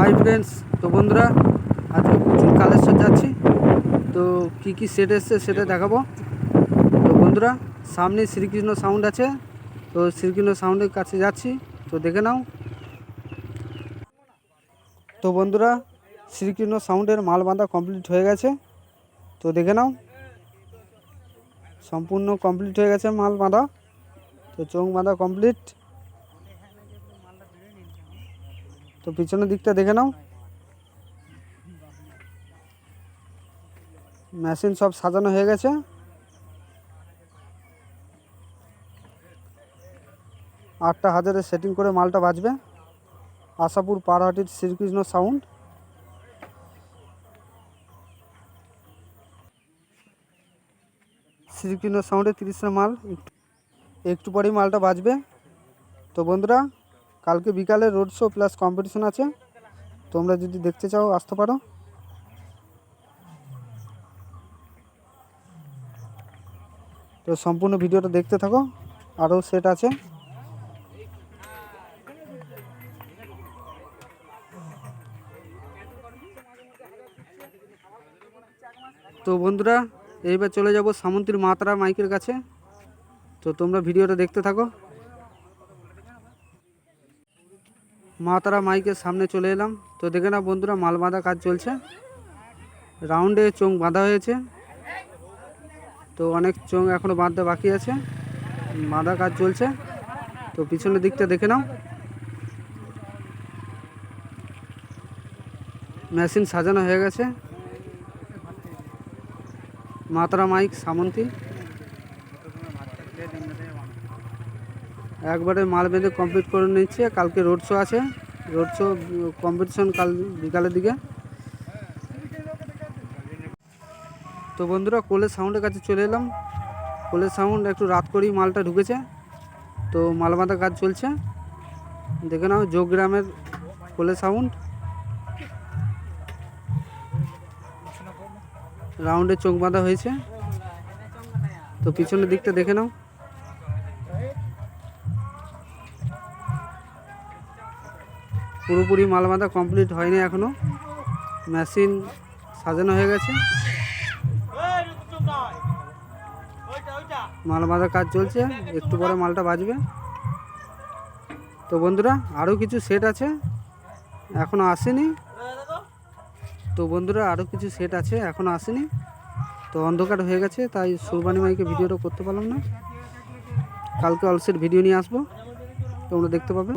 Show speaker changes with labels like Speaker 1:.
Speaker 1: Hi friends তো বন্ধুরা আজকে প্রচুর কালেকশন যাচ্ছি তো কি কি সেট এসছে সেটা দেখাবো। তো বন্ধুরা, সামনে শ্রীকৃষ্ণ সাউন্ড আছে। তো শ্রীকৃষ্ণ সাউন্ডের কাছে যাচ্ছি। তো দেখে নাও। তো বন্ধুরা, শ্রীকৃষ্ণ সাউন্ডের মাল বাঁধা কমপ্লিট হয়ে গেছে। তো দেখে নাও। সম্পূর্ণ কমপ্লিট হয়ে গেছে মাল বাঁধা। তো চোখ বাঁধা কমপ্লিট তো পিছনের দিকটা দেখে নাও। মেশিন সব সাজানো হয়ে গেছে। আটটা হাজারে সেটিং করে মালটা বাজবে। আশাপুর পাড়াহাটির শ্রীকৃষ্ণ সাউন্ড শ্রীকৃষ্ণ সাউন্ডে তিরিশটা মাল। একটু একটু পরেই মালটা বাজবে। তো বন্ধুরা কালকে বিকালে রোড শো প্লাস কম্পিটিশন আছে। তোমরা যদি দেখতে চাও, আসতে পারো। তো সম্পূর্ণ ভিডিওটা দেখতে থাকো। আরও সেট আছে। তো বন্ধুরা, এইবার চলে যাব সামন্তীর মাতারা মাইকের কাছে। তো তোমরা ভিডিওটা দেখতে থাকো। মা তারা মাইকের সামনে চলে এলাম। তো দেখে না বন্ধুরা, মাল বাঁধা কাজ চলছে। রাউন্ডে চোং বাঁধা হয়েছে। তো অনেক চোং এখনও বাঁধতে বাকি আছে। বাঁধা কাজ চলছে। তো পিছনের দিকটা দেখে নাও। মেশিন সাজানো হয়ে গেছে। মাতারা মাইক সামন্তী। একবারে মাল বেঁধে কমপ্লিট করে নিচ্ছে। কালকে রোড শো আছে। রোড শো কম্পিটিশন কাল বিকালের দিকে। তো বন্ধুরা, কোলের সাউন্ডের কাছে চলে এলাম। কোলের সাউন্ড একটু রাত করেই মালটা ঢুকেছে। তো মাল বাঁধা কাজ চলছে। দেখে নাও, যোগগ্রামের কোলের সাউন্ড রাউন্ডে চোখ বাঁধা হয়েছে। তো পিছনের দিকটা দেখে নাও। পুরোপুরি মাল বাঁধা কমপ্লিট হয়নি এখনও মেশিন সাজানো হয়ে গেছে। মাল বাঁধার কাজ চলছে, একটু পরে মালটা বাজবে। তো বন্ধুরা আরও কিছু সেট আছে এখনও আসেনি। তো বন্ধুরা আরও কিছু সেট আছে এখনও আসেনি। তো অন্ধকার হয়ে গেছে, তাই সুরবানি মাইকে ভিডিওটা করতে পারলাম না। কালকে অলসেট ভিডিও নিয়ে আসব, তোমরা দেখতে পাবে।